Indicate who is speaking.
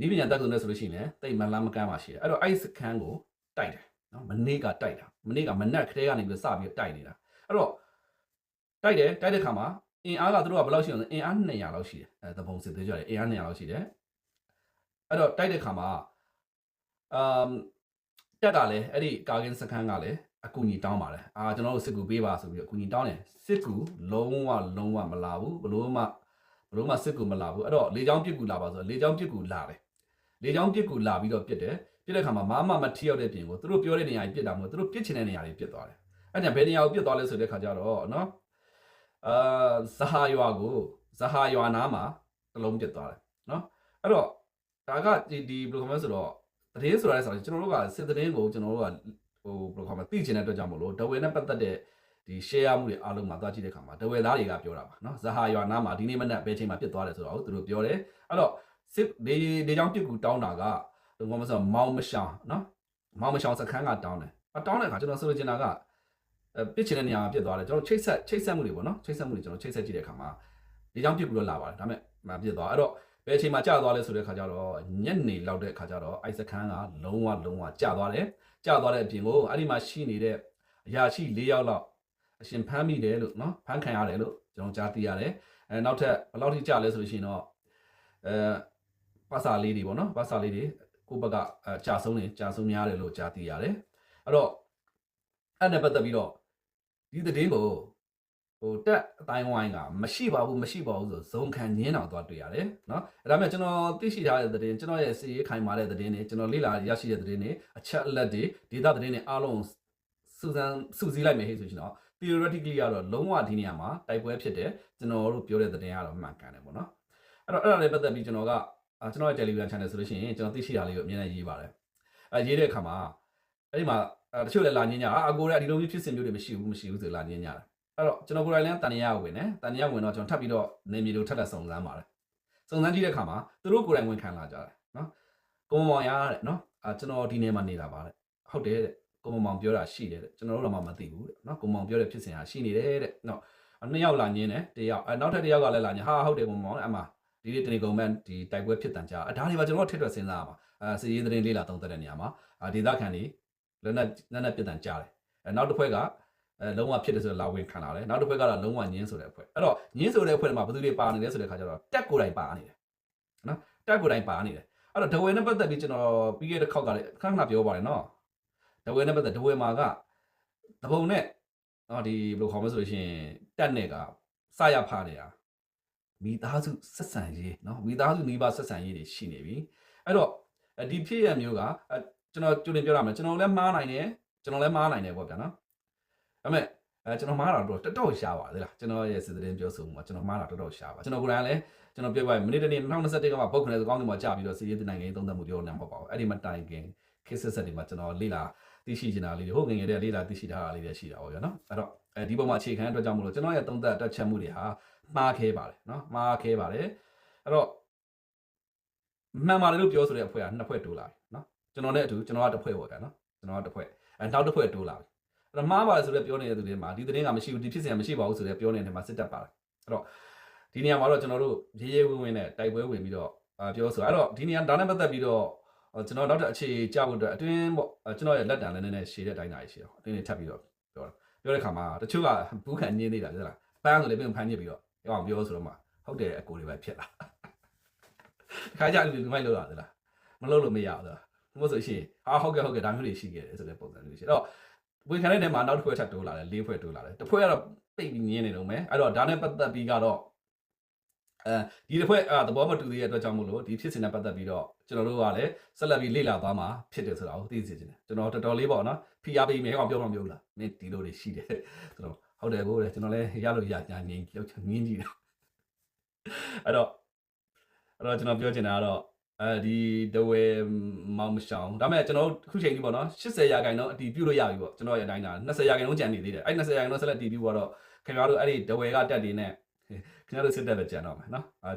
Speaker 1: နီးပညာတက်သူနဲ့ဆိုလို့ရှိရင်လည်းတိတ်မလန်းမကမ်းပါရှိတယ်အဲ့တော့အဲ့ဒီစခန်းကိုတိုက်တယ်နော်မနေ့ကတိုက်တာမနေ့ကမနက်ခရဲကနေပြီးစပြီးတိုက်နေတာအဲ့တော့တိုက်တယ်တိုက်တဲ့ခါမှာအင်အားကသူတို့ကဘယ်လောက်ရှိလဲအင်အား200လောက်ရှိတယ်အဲသဘုံစစ်သေးကြတယ်အင်အား200လောက်ရှိတယ်အဲ့တော့တိုက်တဲ့ခါမှာအမ်တက်ကလည်းအဲ့ဒီကာကင်စခန်းကလည်းအကူညီတောင်းပါတယ်အာကျွန်တော်တို့စစ်ကူပေးပါဆိုပြီးအကူညီတောင်းတယ်စစ်ကူလုံးဝလုံးဝမလာဘူးဘလို့မှဘလို့မှစစ်ကူမလာဘူးအဲ့တော့လေချောင်းပြစ်ကူလာပါဆိုလေချောင်းပြစ်ကူလာတယ် လေချောင်းပြစ်ကူလာပြီးတော့ပြစ်တယ်ပြစ်တဲ့ခါမှာမာမမထီရောက်တဲ့ပြင်ကိုသူတို့ပြောတဲ့နေရာကြီးပြစ်တာမဟုတ်သူတို့ပြစ်ချင်တဲ့နေရာတွေပြစ်သွားတယ်အဲ့ဒါဘယ်နေရာကိုပြစ်သွားလဲဆိုတဲ့ခါကျတော့နော်အာဇဟာရွာကိုဇဟာရွာနားမှာတလုံးပြစ်သွားတယ်နော်အဲ့တော့ဒါကဒီဒီဘယ်လိုခေါ်မလဲဆိုတော့တည်င်းဆိုတာလဲဆိုတော့ကျွန်တော်တို့ကစစ်တည်င်းကိုကျွန်တော်တို့ကဟိုဘယ်လိုခေါ်မလဲသိချင်တဲ့အတွက်ကြောင့်မလို့ဒဝဲနဲ့ပတ်သက်တဲ့ဒီ share မှုတွေအားလုံးမှာသွားကြည့်တဲ့ခါမှာဒဝဲသားတွေကပြောတာပါနော်ဇဟာရွာနားမှာဒီနေ့မနက်ဘယ်ချိန်မှာပြစ်သွားတယ်ဆိုတော့သူတို့ပြောတယ်အဲ့တော့ စစ်ဒီဒီကြောင့်ပြစ်ကူတောင်းတာကဘယ်လိုခေါ်မလဲဆိုတော့မောင်မရှောင်နော်မောင်မရှောင်စခန်းကတောင်းတယ်အတောင်းတဲ့ခါကျွန်တော်ဆိုလိုချင်တာကအဲပြစ်ချင်တဲ့နေရာမှာပြစ်သွားတယ်ကျွန်တော်ချိတ်ဆက်ချိတ်ဆက်မှုတွေပေါ့နော်ချိတ်ဆက်မှုတွေကျွန်တော်ချိတ်ဆက်ကြည့်တဲ့ခါမှာဒီကြောင့်ပြစ်ကူတော့လာပါတယ်ဒါပေမဲ့မပြစ်သွားအဲ့တော့ဘယ်အချိန်မှာကြာသွားလဲဆိုတဲ့ခါကျတော့ညနေလောက်တဲ့ခါကျတော့အိုက်စခန်းကလုံးဝလုံးဝကြာသွားတယ်ကြာသွားတဲ့အပြင်ကိုအဲ့ဒီမှာရှိနေတဲ့အရာရှိ၄ယောက်လောက်အရှင်ဖမ်းမိတယ်လို့နော်ဖမ်းခံရတယ်လို့ကျွန်တော်ကြားသိရတယ်အဲနောက်ထပ်ဘယ်လောက်ထိကြာလဲဆိုလို့ရှိရင်တော့အဲ ပါစာလေးတွေပေါ့နော်ပါစာလေးတွေကိုယ့်ဘက်ကအဲကြာဆုံးနေကြာဆုံးများတယ်လို့ကြားသိရတယ်အဲ့တော့အဲ့နဲ့ပတ်သက်ပြီးတော့ဒီသတင်းကိုဟိုတက်အတိုင်းဝိုင်းကမရှိပါဘူးမရှိပါဘူးဆိုဇုံခံညင်းအောင်သွားတွေ့ရတယ်နော်အဲ့ဒါမဲ့ကျွန်တော်သိရှိထားတဲ့သတင်းကျွန်တော်ရဲ့စီရေးခိုင်မာတဲ့သတင်းတွေကျွန်တော်လေ့လာရရှိတဲ့သတင်းတွေအချက်အလက်တွေဒေတာသတင်းတွေအားလုံးစူးစမ်းစူးစီးလိုက်မယ်ဟဲ့ဆိုရှင်တော့ theoretically ကတော့လုံးဝဒီနေရာမှာတိုက်ပွဲဖြစ်တယ်ကျွန်တော်တို့ပြောတဲ့သတင်းကတော့မှန်ကန်တယ်ပေါ့နော်အဲ့တော့အဲ့ဒါလေးပတ်သက်ပြီးကျွန်တော်က အာကျွန်တော်ရဲ့ Telegram channel ဆိုလို့ရှိရင်ကျွန်တော်သိရှိတာလေးကိုအမြဲတမ်းရေးပါတယ်အဲရေးတဲ့အခါမှာအဲ့ဒီမှာအဲတချို့လည်းလာညင်းကြအာအကိုရဒီလိုမျိုးဖြစ်စဉ်မျိုးတွေမရှိဘူးမရှိဘူးဆိုလာညင်းကြတာအဲ့တော့ကျွန်တော်ကိုယ်တိုင်လည်းတန်ရရဝင်တယ်တန်ရရဝင်တော့ကျွန်တော်ထပ်ပြီးတော့နေမြေလိုထပ်ထပ်စုံစမ်းပါတယ်စုံစမ်းကြည့်တဲ့အခါမှာသူတို့ကိုယ်တိုင်ဝင်ခံလာကြတယ်နော်ကိုမမောင်ရတဲ့နော်အာကျွန်တော်ဒီနေမှာနေတာပါတဲ့ဟုတ်တယ်တဲ့ကိုမမောင်ပြောတာရှိတယ်တဲ့ကျွန်တော်တို့တော့မှမသိဘူးတဲ့နော်ကိုမောင်ပြောတဲ့ဖြစ်စဉ်ဟာရှိနေတယ်တဲ့နော်နှစ်ယောက်လာညင်းတယ်တယောက်အဲနောက်ထပ်တယောက်ကလည်းလာညင်းဟာဟုတ်တယ်ကိုမောင်အမ ဒီဒီတနေကုန်မန်ဒီတိုက်ပွဲဖြစ်တန်ကြအဲဒါတွေပါကျွန်တော်တို့ထည့်ထွက်စဉ်းစားရမှာအဲစီရေးသတင်းလေးလာသုံးသပ်တဲ့နေရာမှာအာဒေသခံတွေလည်းနဲ့နဲ့နဲ့ပြစ်တန်ကြတယ်အဲနောက်တစ်ဖွဲ့ကအဲလုံးဝဖြစ်တယ်ဆိုတော့လာဝင်ခံလာတယ်နောက်တစ်ဖွဲ့ကတော့လုံးဝညင်းဆိုတဲ့အဖွဲ့အဲ့တော့ညင်းဆိုတဲ့အဖွဲ့မှာဘယ်သူတွေပါနေလဲဆိုတဲ့ခါကျတော့တက်ကိုယ်တိုင်ပါနေတယ်နော်တက်ကိုယ်တိုင်ပါနေတယ်အဲ့တော့ဒဝဲနဲ့ပတ်သက်ပြီးကျွန်တော်ပြီးခဲ့တဲ့ခေါက်ကလည်းခဏခဏပြောပါတယ်နော်ဒဝဲနဲ့ပတ်သက်ဒဝဲမှာကတပုံနဲ့နော်ဒီဘယ်လိုခေါ်မလဲဆိုလို့ရှိရင်တက်နဲ့ကစရဖားနေတာ မိသားစုဆက်ဆံရေးနော်မိသားစုမိဘဆက်ဆံရေးတွေရှိနေပြီအဲ့တော့ဒီဖြစ်ရမျိုးကကျွန်တော်ကြိုတင်ပြောရမယ်ကျွန်တော်လည်းမှားနိုင်တယ်ကျွန်တော်လည်းမှားနိုင်တယ်ပေါ့ဗျာနော်ဒါပေမဲ့အဲကျွန်တော်မှားတာတော့တော်တော်ရှားပါသေးလားကျွန်တော်ရဲ့စစ်သတင်းပြောဆိုမှုကကျွန်တော်မှားတာတော်တော်ရှားပါကျွန်တော်ကိုယ်တိုင်လည်းကျွန်တော်ပြောပြမိနစ်တနေ့2021ကမှပုတ်ခနဲ့ကောင်းတယ်မှာကြာပြီးတော့စီးရေးနိုင်ငံရေးသုံးသပ်မှုပြောနေမှာပေါ့အဲ့ဒီမှာတိုင်ခင်ခေတ်ဆက်ဆက်တွေမှာကျွန်တော်လေ့လာသိရှိချင်တာလေးတွေဟိုငငယ်တဲ့လေ့လာသိရှိထားတာလေးတွေရှိတာပေါ့ဗျာနော်အဲ့တော့ အဲဒီပုံမှာအခြေခံအတွက်ကြောင့်မလို့ကျွန်တော်ရဲ့သုံးသပ်တက်ချက်မှုတွေဟာမှားခဲပါတယ်နော်မှားခဲပါတယ်အဲ့တော့မှန်ပါတယ်လို့ပြောဆိုတဲ့အဖွဲ့ကနှစ်ဖွဲ့တိုးလာပြီနော်ကျွန်တော်နဲ့အတူကျွန်တော်ကတစ်ဖွဲ့ပေါ့ဗျာနော်ကျွန်တော်ကတစ်ဖွဲ့အဲနောက်တစ်ဖွဲ့တိုးလာပြီအဲ့တော့မှားပါတယ်ဆိုတော့ပြောနေတဲ့သူတွေမှာဒီသတင်းကမရှိဘူးဒီဖြစ်စဉ်ကမရှိပါဘူးဆိုတော့ပြောနေတဲ့နေရာမှာစစ်တပ်ပါတယ်အဲ့တော့ဒီနေရာမှာတော့ကျွန်တော်တို့ရေးရေးဝင်းဝင်းနဲ့တိုက်ပွဲဝင်ပြီးတော့အာပြောဆိုအဲ့တော့ဒီနေရာဒါနဲ့ပတ်သက်ပြီးတော့ကျွန်တော်နောက်တစ်အခြေကြဖို့အတွက်အတွင်းပေါ့ကျွန်တော်ရဲ့လက်တံလည်းနည်းနည်းရှည်တဲ့အတိုင်းသားရှိတော့အတွင်းနေထပ်ပြီးတော့ပြောတာ ပြောတဲ့ခါမှာတချို့ကဘူးခံညင်းနေတာဟုတ်လားပန်းဆိုလည်းပြင်ဖမ်းညစ်ပြီးတော့ပြောအောင်ပြောဆိုတော့မှဟုတ်တယ်အကိုတွေပဲဖြစ်လာတခါကြလူမိုက်လို့ရတယ်လားမလုပ်လို့မရဘူးလားမဟုတ်ဆိုရှင်ဟာဟုတ်ကဲ့ဟုတ်ကဲ့ဒါမျိုးတွေရှိခဲ့တယ်ဆိုတဲ့ပုံစံမျိုးရှိတော့ဝင်ခံတဲ့နေရာမှာနောက်တစ်ဖွဲ့ထပ်တိုးလာတယ်လေးဖွဲ့တိုးလာတယ်တစ်ဖွဲ့ကတော့ပိတ်ပြီးညင်းနေတော့မယ်အဲ့တော့ဒါနဲ့ပတ်သက်ပြီးကတော့ အဲဒီတစ်ဖွဲ့အာသဘောမတူသေးတဲ့အတွက်ကြောင့်မို့လို့ဒီဖြစ်စဉ်နဲ့ပတ်သက်ပြီးတော့ကျွန်တော်တို့ကလည်းဆက်လက်ပြီးလေ့လာသွားမှာဖြစ်တယ်ဆိုတာကိုသိစေချင်တယ်ကျွန်တော်တော်တော်လေးပေါ့နော်ဖိအားပေးမယ်ဟောပြောတော့မပြောဘူးလားမင်းဒီလိုတွေရှိတယ်ဆိုတော့ဟုတ်တယ်ကိုကျွန်တော်လည်းရလို့ရညာငင်းလောက်ငင်းကြည့်တယ်အဲ့တော့အဲ့တော့ကျွန်တော်ပြောချင်တာကတော့အဲဒီတဝဲမောင်မရှောင်းဒါပေမဲ့ကျွန်တော်တို့ခုချိန်ကြီးပေါ့နော်80ရာခိုင်နှုန်းအတီးပြုတ်လို့ရပြီပေါ့ကျွန်တော်ရဲ့အတိုင်းဒါ20ရာခိုင်နှုန်းကြံနေသေးတယ်အဲ့20ရာခိုင်နှုန်းဆက်လက်တီးပြုတ်တော့ခင်ဗျားတို့အဲ့ဒီတဝဲကတက်တွေနဲ့ ခင်ဗျားတို့စစ်တက်ပဲကြံတော့မယ်နော်အာ